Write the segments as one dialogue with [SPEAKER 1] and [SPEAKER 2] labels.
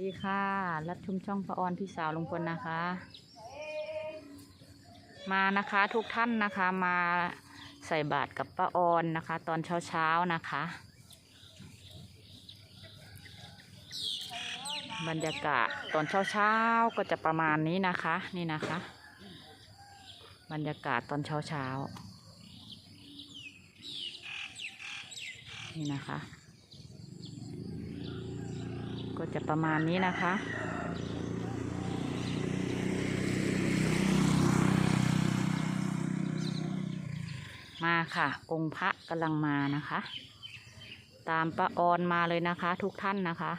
[SPEAKER 1] ดีค่ะ รัดชุมช่องพระออนพี่สาวลุงพลนะคะ มานะคะทุกท่านนะคะมาใส่บาตรกับป้าออนนะคะ ตอนเช้าเช้าๆนะคะ บรรยากาศตอนเช้าเช้าๆก็จะประมาณนี้นะคะนี่นะคะ บรรยากาศตอนเช้าเช้าๆนี่นะคะ ก็จะประมาณนี้นะคะ มาค่ะ องค์พระกำลังมานะคะ ตามประออนมาเลยนะคะ ทุกท่านนะคะ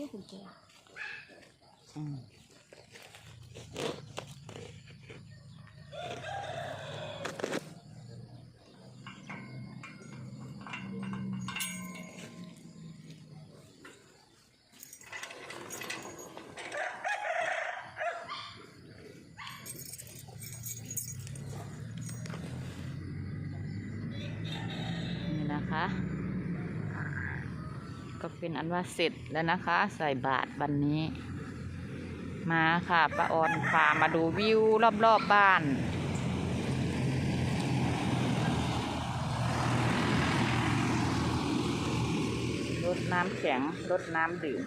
[SPEAKER 2] เอาด้วยกุญแจ
[SPEAKER 1] อืมนี่นะคะ ก็ เป็นอันว่าเสร็จแล้วนะคะ ใส่บาตรวันนี้ มาค่ะป้าออนพามาดูวิวรอบๆบบ้านรดน้ำแข็งรดน้ำดื่ม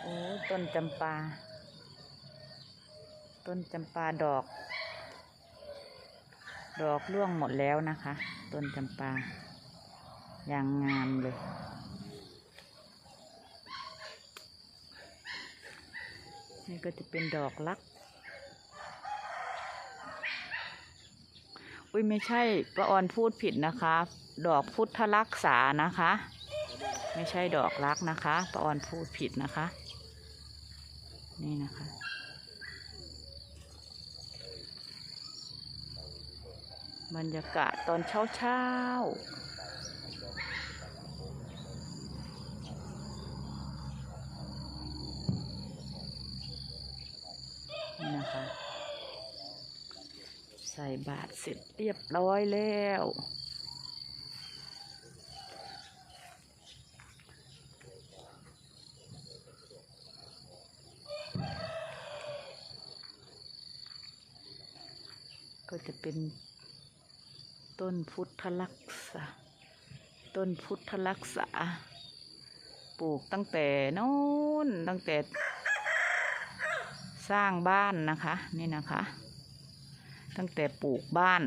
[SPEAKER 1] โอ้ต้นจำปา ต้นจำปาดอก ดอกร่วงหมดแล้วนะคะ ต้นจำปาอย่างงามเลย นี่ก็จะเป็นดอกลัก อุ้ยไม่ใช่ป้าออนพูดผิดนะคะ ดอกพุทธรักษานะคะ ไม่ใช่ดอกรักนะคะป้าออนพูดผิดนะคะ นี่นะคะ บรรยากาศตอนเช้าเช้าๆนี่นะคะ ใส่บาตรเสร็จเรียบร้อยแล้ว ก็จะเป็น ต้นพุทธลักษาต้นพุทธลักษาปลูกตั้งแต่โน้นตั้งแต่ สร้างบ้านนะคะ นี่นะคะ ตั้งแต่ปลูกบ้าน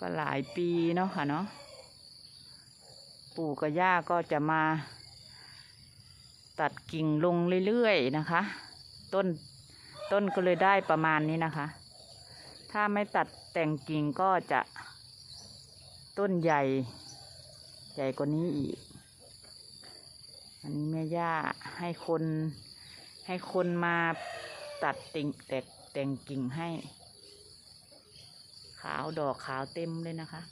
[SPEAKER 1] ก็หลายปีเนาะค่ะเนาะปู่กับย่าก็จะมา ตัดกิ่งลงเรื่อยๆนะคะ ต้นต้นก็เลยได้ประมาณนี้นะคะ ถ้าไม่ตัดแต่งกิ่งก็จะต้นใหญ่ ใหญ่กว่านี้อีก อันนี้แม่ย่าให้คนให้คนมาตัดติ่งแตกแต่งกิ่งให้ ขาวดอกขาวเต็มเลยนะคะ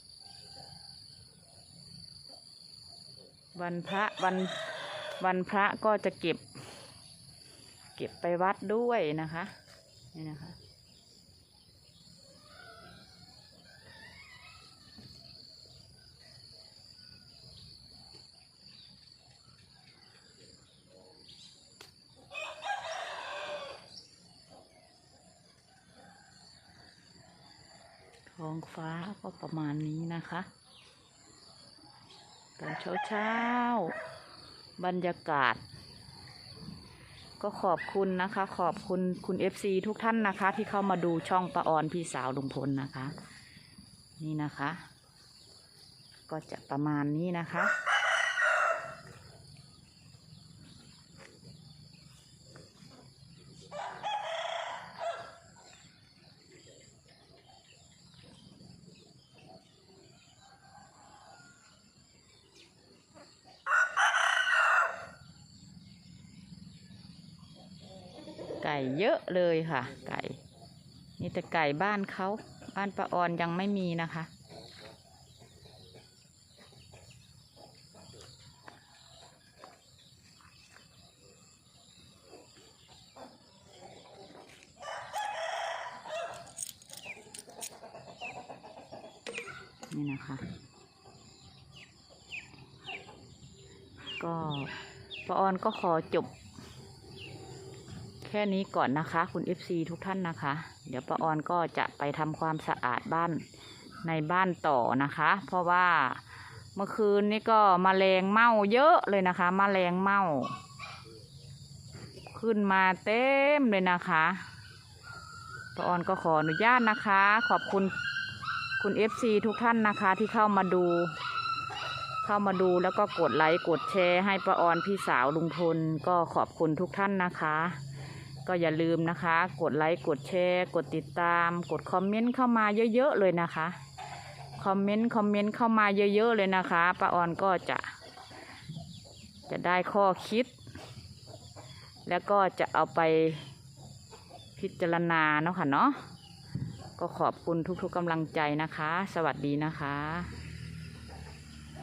[SPEAKER 1] วันพระวันวันพระก็จะเก็บ เก็บไปวัดด้วยนะคะ นี่นะคะ ท้ องฟ้าก็ประมาณนี้นะคะ ตอนเช้าเช้าบรรยากาศ ก็ขอบคุณนะคะ ขอบคุณคุณเอฟซีทุกท่านนะคะ ที่เข้ามาดูช่องประออนพี่สาวลุงพลนะคะ นี่นะคะ ก็จะประมาณนี้นะคะ ก่เยอะเลยค่ะ ไก่นี่แต่ไก่บ้านเขาบ้านป้าออนยังไม่มีนะคะ นี่นะคะ ก็ป้าออนก็ขอจบ ค่นี้ก่อนนะคะ คุณ FC ทุกท่านนะคะ เดี๋ยวป้าออนก็จะไปทำความสะอาดบ้านในบ้านต่อนะคะ เพราะว่าเมื่อคืนนี้ก็มแมลงเม่าเยอะเลยนะคะมแมลงเม่า ขึ้นมาเต็มเลยนะคะป้าออนก็ขออนุญาตนะคะ ขอบคุณคุณ FC ทุกท่านนะคะที่เข้ามาดู เข้ามาดูแล้วก็กดไลค์กดแชร์ให้ป้าออนพี่สาวลุงพลก็ขอบคุณทุกท่านนะคะ ก็อย่าลืมนะคะ กดไลค์กดแชร์ กดติดตาม กดคอมเมนต์เข้ามาเยอะๆเลยนะคะคอมเมนต์คอมเมนต์เข้ามาเยอะๆเลยนะคะป้าออนก็จะ จะได้ข้อคิด แล้วก็จะเอาไปพิจารณาเนาะค่ะเนาะก็ขอบคุณทุกๆกำลังใจนะคะ สวัสดีนะคะ